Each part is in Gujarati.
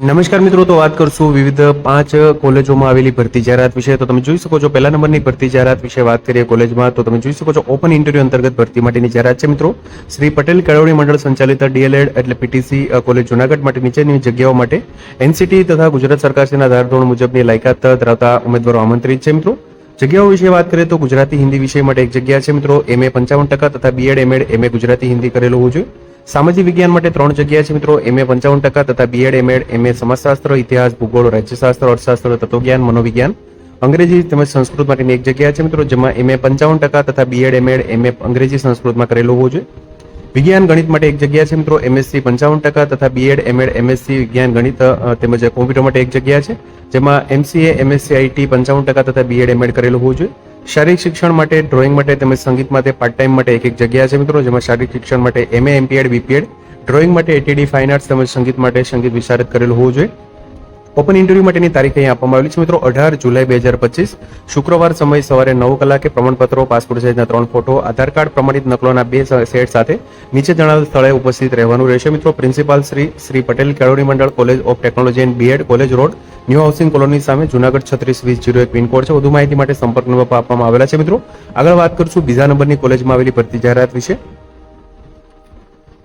નમસ્કાર મિત્રો, તો વાત કરશું વિવિધ પાંચ કોલેજોમાં આવેલી ભરતી જાહેરાત વિશે. તો તમે જોઈ શકો છો, પહેલા નંબરની ભરતી જાહેરાત વિશે વાત કરીએ કોલેજમાં. તો તમે જોઈ શકો છો, ઓપન ઇન્ટરવ્યુ અંતર્ગત ભરતી માટેની જાહેરાત છે મિત્રો. શ્રી પટેલ કેળવણી મંડળ સંચાલિત ડીએલએડ એટલે પીટીસી કોલેજ જુનાગઢ માટે નીચેની જગ્યાઓ માટે. એનસીટી તથા ગુજરાત સરકારશ્રીના ધારધોરણ મુજબની લાયકાત ધરાવતા ઉમેદવારો આમંત્રિત છે મિત્રો. જગ્યાઓ વિશે વાત કરીએ તો ગુજરાતી હિન્દી વિષય માટે એક જગ્યા છે મિત્રો એમએ પંચાવન ટકા તથા BEd MEd MA Gujarati Hindi કરેલું હોવું જોઈએ. સામાજિક વિજ્ઞાન માટે ત્રણ જગ્યા છે મિત્રો. એમએ પંચાવન ટકા તથા બીએડ એમએડ એમએ સમાજશાસ્ત્ર, ઇતિહાસ, ભૂગોળ, રાજ્યશાસ્ત્ર, અર્થશાસ્ત્ર, તત્વજ્ઞાન, મનોવિજ્ઞાન. અંગ્રેજી તેમજ સંસ્કૃત માટેની એક જગ્યા છે મિત્રો, જેમાં એમએ પંચાવન ટકા તથા બીએડ એમએડ એમએ અંગ્રેજી સંસ્કૃતમાં કરેલું હોવું જોઈએ. વિજ્ઞાન ગણિત માટે એક જગ્યા છે મિત્રો એમએસસી પંચાવન ટકા તથા બીએડ એમએડ એમએસસી વિજ્ઞાન ગણિત તેમજ કોમ્પ્યુટર માટે એક જગ્યા છે, જેમાં એમસીએ એમએસસી આઈટી પંચાવન ટકા તથા બીએડ એમએડ કરેલું હોવું જોઈએ. શારીરિક શિક્ષણ માટે ડ્રોઈંગ માટે તેમજ સંગીત માટે પાર્ટ ટાઈમ માટે એક એક જગ્યા છે મિત્રો, જેમાં શારીરિક શિક્ષણ માટે એમએ એમપીએડ બીપીએડ ડ્રોઈંગ માટે એટીડી ફાઇન આર્ટ્સ તેમજ સંગીત માટે સંગીત વિશારદ કરેલું હોવું જોઈએ. ઓપન ઇન્ટરવ્યુ માટેની તારીખ અહીં આપવામાં આવેલી છે મિત્રો, અઢાર જુલાઈ બે હજાર પચીસ. શુક્રવાર સમય સવારે નવ કલાકે પ્રમાણપત્રો, પાસપોર્ટ સાઇઝના ત્રણ ફોટો આધાર કાર્ડ પ્રમાણિત નકલોના બે સેટ સાથે નીચે જણાવેલ સ્થળે ઉપસ્થિત રહેવાનું રહેશે મિત્રો. પ્રિન્સિપાલ શ્રી શ્રી પટેલ કેળવણી મંડળ college of technology and BEd college road new housing colony સામે જુનાગઢ છત્રીસ વીસ જીરો એક પિનકોડ છે. વધુ માહિતી માટે સંપર્ક નંબર આપવામાં આવેલા છે મિત્રો. આગળ વાત કરશું બીજા નંબરની કોલેજમાં આવેલી ભરતી જાહેરાત વિશે.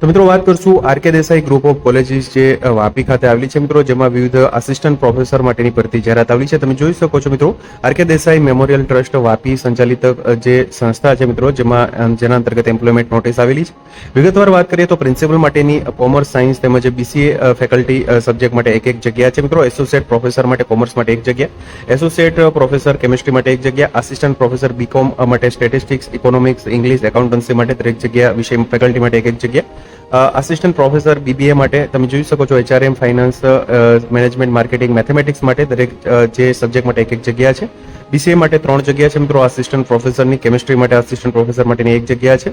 તો મિત્રો વાત કરશું R K Desai group of colleges જે વાપી ખાતે આવેલી છે. મિત્રો, જેમાં વિવિધ આસિસ્ટન્ટ પ્રોફેસર માટેની ભરતી જાહેરાત આવેલી છે. તમે જોઈ શકો છો મિત્રો, R K Desai memorial trust Vapi સંચાલિત જે સંસ્થા છે મિત્રો, જેમાં જેના અંતર્ગત એમ્પ્લોયમેન્ટ નોટિસ આવેલી છે. વિગતવાર વાત કરીએ તો પ્રિન્સિપલ માટેની કોમર્સ સાયન્સ તેમજ બીસીએ ફેકલ્ટી સબ્જેક્ટ માટે એક એક જગ્યા છે મિત્રો. એસોસિએટ પ્રોફેસર માટે કોમર્સ માટે એક જગ્યા. એસોસિએટ પ્રોફેસર કેમિસ્ટ્રી માટે એક જગ્યા. આસિસ્ટન્ટ પ્રોફેસર બીકોમ માટે સ્ટેટિસ્ટિક્સ ઇકોનોમિક્સ ઇંગ્લિશ એકાઉન્ટન્સી માટે દરેક જગ્યા. વિષય ફેકલ્ટી માટે એક એક જગ્યા. આસિસ્ટન્ટ પ્રોફેસર બીબીએ માટે તમે જોઈ શકો છો HRM finance management marketing mathematics માટે દરેક જે સબ્જેક્ટ માટે એક એક જગ્યા છે. બીસીએ માટે ત્રણ જગ્યા છે મિત્રો આસિસ્ટન્ટ પ્રોફેસરની કેમિસ્ટ્રી માટે આસિસ્ટન્ટ પ્રોફેસર માટેની એક જગ્યા છે.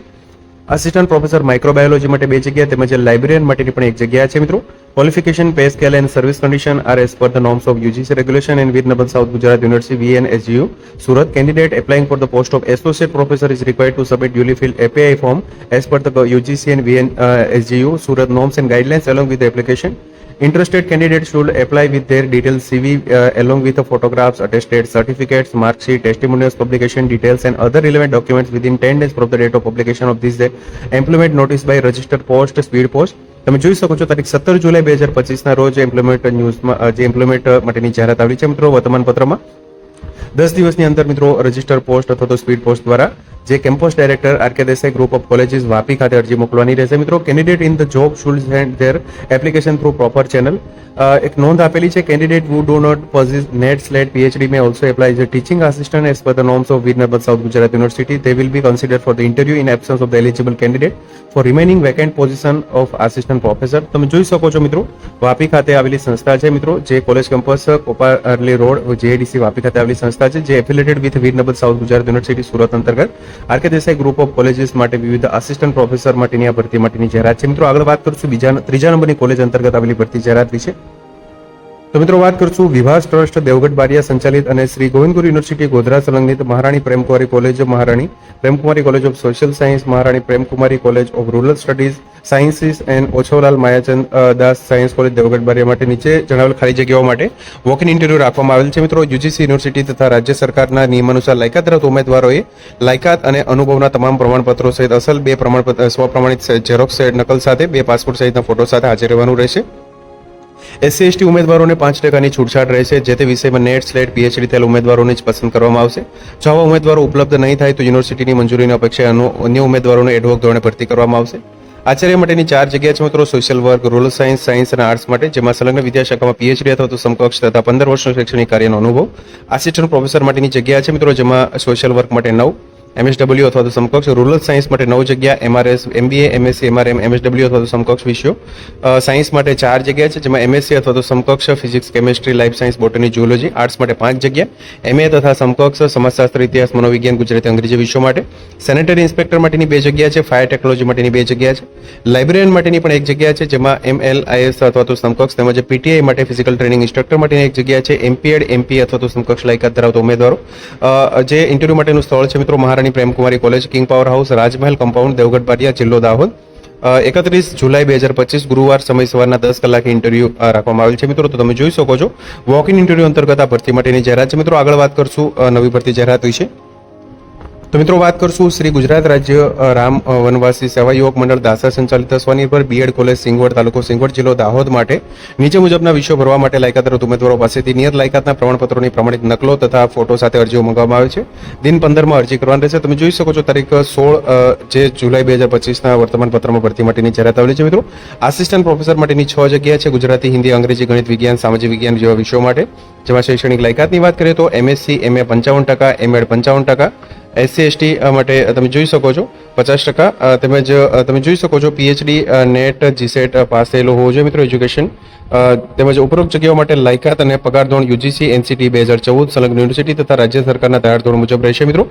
આસિસ્ટન્ટ પ્રોફેસર માઇક્રોબાયોલોજી માટે બે જગ્યા તેમજ લાઇબ્રેરિયન માટેની પણ એક જગ્યા છે, મિત્રો. Qualification pay scale and service condition are as per the norms of UGC regulation and reasonable south Gujarat university VN SGU Surat candidate applying for the post of associate professor is required to submit duly fill API form as per the UGC and VN SGU Surat norms and guidelines along with application. Apply with their detailed CV uh, along with the photographs, attested certificates, mark sheet, testimonials, publication details, and other relevant documents within 10 days from the date of publication of this day. Employment notice by registered post, speed post. તમે જોઈ શકો છો તારીખ સત્તર જુલાઈ બે હજાર પચીસના રોજ એમ્પ્લોયમેન્ટ ન્યૂઝમાં જે એમ્પ્લોયમેન્ટ માટેની જાહેરાત આવી છે મિત્રો વર્તમાન પત્રમાં દસ દિવસની અંદર મિત્રો રજિસ્ટર પોસ્ટ અથવા તો સ્પીડ પોસ્ટ દ્વારા જે campus director R K Desai group of colleges Vapi ખાતે અરજી મોકલવાની રહેશે મિત્રો candidate in the job should send their application through proper channel એક નોંધ આપેલી છે candidate do not possess net slate phd may also apply as a teaching assistant as per the norms of reasonable south gujarat university they will be considered for the interview in absence of the eligible candidate for remaining vacant position of assistant professor તમે જોઈ શકો છો મિત્રો વાપી ખાતે આવેલી સંસ્થા છે મિત્રો જે college campus Koparli road JDC Vapi ખાતે આવેલી સંસ્થા છે જે એફિલેટેડ વિથ વીરનબર સાઉથ ગુજરાત યુનિવર્સિટી સુરત અંતર્ગત R K Desai group of colleges માટે વિવિધ આસિસ્ટન્ટ પ્રોફેસર માટેની આ ભરતી માટેની જાહેરાત છે. મિત્રો, આગળ વાત કરશું બીજા ત્રીજા નંબરની કોલેજ અંતર્ગત આવેલી ભરતી જાહેરાત વિશે. તો મિત્રો વાત કરશું વિભાસ ટ્રસ્ટ, દેવગઢ બારિયા સંચાલિત અને Shri Govindguru university Godhra સંલગ્નિત Maharani Premkumari college Maharani, Premkumari college of social science, Maharani Premkumari college of rural studies, sciences and Chhotalal Mayachand Das science college Devgadh Baria માટે નીચે જણાવેલ ખાલી જગ્યાઓ માટે વોક ઇન ઇન્ટરવ્યુ રાખવામાં આવેલ છે. મિત્રો, યુજીસી યુનિવર્સિટી તથા રાજ્ય સરકારના નિયમાનુસાર લાયકાત ધરાવતા ઉમેદવારોએ લાયકાત અને અનુભવના તમામ પ્રમાણપત્રો સહિત અસલ બે પ્રમાણપત્ર સ્વપ્રમાણિત ઝેરોક્સ નકલ સાથે બે પાસપોર્ટ સહિતના ફોટો સાથે હાજર રહેવાનું રહેશે. એસસી એસટી ઉમેદવારોને પાંચ ટકાની છૂટછાટ રહેશે, જે તે વિષયમાં નેટ સ્લેટ પીએચડી થયેલ ઉમેદવારોને જ પસંદ કરવામાં આવશે. જો આવા ઉમેદવારો ઉપલબ્ધ નહીં થાય, તો યુનિવર્સિટીની મંજૂરીની અપેક્ષા અન્ય ઉમેદવારોને એડવોક ધોરણે ભરતી કરવામાં આવશે. આચાર્ય માટેની ચાર જગ્યા છે મિત્રો social work rural science science અને આર્ટ્સ માટે, જેમાં સંલગ્ન વિદ્યાશાખામાં પીએચડી અથવા તો સમકક્ષ તથા પંદર વર્ષનો શૈક્ષણિક કાર્યનો અનુભવ. આસિસ્ટન્ટ પ્રોફેસર માટેની જગ્યા છે મિત્રો, જેમાં સોશિયલ વર્ક માટે નવ એમએસડબલ્યુ અથવા તો સમકક્ષ રૂરલ સાયન્સ માટે નવ જગ્યા MRS MBA MSc MRM MSW અથવા તો સમકક્ષ વિષયો. સાયન્સ માટે ચાર જગ્યા છે, જેમાં એમએસસી અથવા તો સમકક્ષ physics chemistry life science botany zoology arts માટે પાંચ જગ્યા. એમએ તથા સમકક્ષ સમાજશાસ્ત્ર, ઇતિહાસ, મનોવિજ્ઞાન, ગુજરાતી, અંગ્રેજી વિષયો માટે. સેનેટરી ઇન્સ્પેક્ટર માટેની બે જગ્યા છે ફાયર ટેકનોલોજી માટેની બે જગ્યા છે. લાઇબ્રેરિયન માટેની પણ એક જગ્યા છે, જેમાં એમએલ આઈએસ અથવા તો સમકક્ષ તેમજ પીટીઆઈ માટે ફિઝિકલ ટ્રેનિંગ ઇન્સ્ટ્રક્ટર માટેની એક જગ્યા છે એમપીએડ એમપી અથવા તો સમકક્ષ લાયકાત ધરાવતા ઉમેદવારો. જે ઇન્ટરવ્યૂ માટેનું સ્થળ છે મિત્રો Maharani Premkumari college king power house, Rajmahel compound, Devgadh Baria જિલ્લો દાહોદ. એકત્રીસ જુલાઈ બે હજાર પચીસ ગુરુવાર સમય સવારના દસ કલાકે ઇન્ટરવ્યૂ રાખવામાં આવેલ છે. મિત્રો, તો તમે જોઈ શકો છો વોક ઇન ઇન્ટરવ્યુ અંતર્ગત આ ભરતી માટેની જાહેરાત છે. મિત્રો, આગળ વાત કરશું નવી ભરતી જાહેરાત વિશે. તો મિત્રો વાત કરશું શ્રી ગુજરાત રાજ્ય રામ વનવાસી સેવા યુવક મંડળ દાસા સંચાલિત સ્વનિર્ભર બીએડ કોલેજ સિંગવડ તાલુકો સિંગવડ જિલ્લો દાહોદ માટે. નીચે મુજબના વિષયો ભરવા માટે લાયકાતરત ઉમેદવારો પાસેથી નિયત લાયકાતના પ્રમાણપત્રોની પ્રમાણિત નકલો તથા ફોટો સાથે અરજીઓ મંગાવવામાં આવે છે. દિન પંદરમાં અરજી કરવાની રહેશે. તમે જોઈ શકો છો તારીખ સોળ જે જુલાઈ બે હજાર પચીસના વર્તમાન પત્રમાં ભરતી માટેની જાહેરાત આવેલી છે મિત્રો. આસિસ્ટન્ટ પ્રોફેસર માટેની છ જગ્યા છે ગુજરાતી, હિન્દી, અંગ્રેજી, ગણિત, વિજ્ઞાન, સામાજિક વિજ્ઞાન જેવા વિષયો માટે. જેમાં શૈક્ષણિક લાયકાતની વાત કરીએ તો એમએસસી, એમએ પંચાવન ટકા, એમએડ પંચાવન ટકા એસસી એસટી માટે તમે જોઈ શકો છો, પચાસ ટકા તેમજ તમે જોઈ શકો છો પીએચડી નેટ જીસેટ પાસ થયેલો હોવો જોઈએ મિત્રો એજ્યુકેશન. તેમજ ઉપરોક્ત જગ્યાઓ માટે લાયકાત અને પગાર ધોરણ યુજીસી એનસીટી બે હજાર ચૌદ, સંલગ્ન યુનિવર્સિટી તથા રાજ્ય સરકારના તૈયાર ધોરણ મુજબ રહેશે મિત્રો.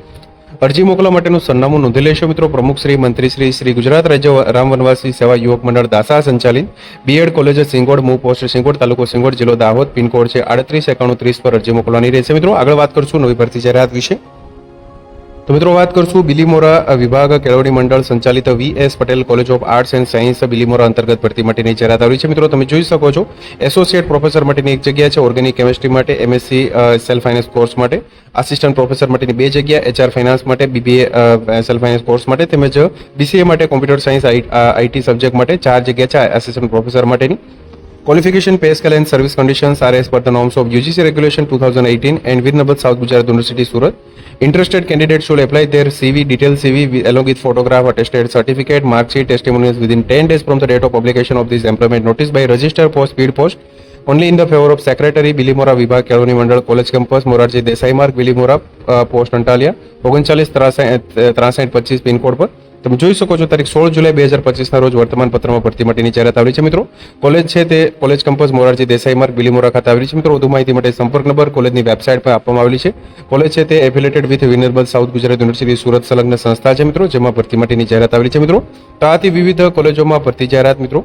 અરજી મોકલવા માટેનું સરનામું નોંધી લેશો મિત્રો. પ્રમુખ શ્રી, મંત્રી શ્રી શ્રી ગુજરાત રાજ્ય રામ વનવાસી સેવા યુવક મંડળ દાસા સંચાલિત. બીએડ કોલેજ સિંગોડ મૂવ પોસ્ટ સિંગોડ, તાલુકો સિંગોડ, જિલ્લો દાહોદ. પિનકોડ છે આડત્રીસ એકાણું ત્રીસ પર અરજી મોકલવાની રહેશે મિત્રો. આગળ વાત કરશું નવી ભરતી જાહેરાત વિશે. તો મિત્રો વાત કરશું બિલીમોરા વિભાગ કેળવણી મંડળ સંચાલિત VS Patel college of arts and science Bilimora અંતર્ગત ભરતી માટેની જાહેરાત આવી છે. મિત્રો, તમે જોઈ શકો છો, એસોસિએટ પ્રોફેસર માટેની એક જગ્યા છે, ઓર્ગેનિક કેમિસ્ટ્રી માટે, એમએસસી સેલ્ફ ફાઇનાન્સ કોર્સ માટે, આસિસ્ટન્ટ પ્રોફેસર માટેની બે જગ્યા, એચઆર ફાઇનાન્સ માટે, બીબીએ સેલ્ફ ફાઇનાન્સ કોર્સ માટે, તેમજ બીસીએ માટે કોમ્પ્યુટર સાયન્સ આઈટી સબ્જેક્ટ માટે ચાર જગ્યા છે, આસિસ્ટન્ટ પ્રોફેસર માટેની. Qualification, pay scale and service conditions are as per the norms of UGC regulation 2018 and with number South Gujarat University Surat. Interested candidates should apply their CV, detailed CV with, along with photograph, attested certificate, mark sheet, testimonials within 10 days from the date of publication of this employment notice by register post, speed post. Only in the favor of Secretary Bilimora Vibhag Keloni Mandal College Campus Morarji Desai Mark Bilimora uh, Post Antalya ઓગણચાલીસ ત્રાસઠ પચીસ પિનકોડ પર તમે જોઈ શકો છો, તારીખ સોળ જુલાઈ બે હજાર પચીસના રોજ વર્તમાન પત્રમાં ભરતી માટેની જાહેરાત આવેલી છે, મિત્રો. કોલેજ છે તે કોલેજ કેમ્પસ મોરારજી દેસાઈ માર્ગ બિલીમોરા ખાતે આવેલી છે, મિત્રો. વધુ માહિતી માટે સંપર્ક નંબર કોલેજની વેબસાઇટ પર આપવામાં આવેલી છે. કોલેજ છે તે એફિલેટેડ વિથ વિનર્બલ સાઉથ ગુજરાત યુનિવર્સિટી સુરત સંલગ્ન સંસ્થા છે, મિત્રો, જેમાં ભરતી માટેની જાહેરાત આવેલી છે, મિત્રો. તો આથી વિવિધ કોલેજોમાં ભરતી જાહેરાત, મિત્રો.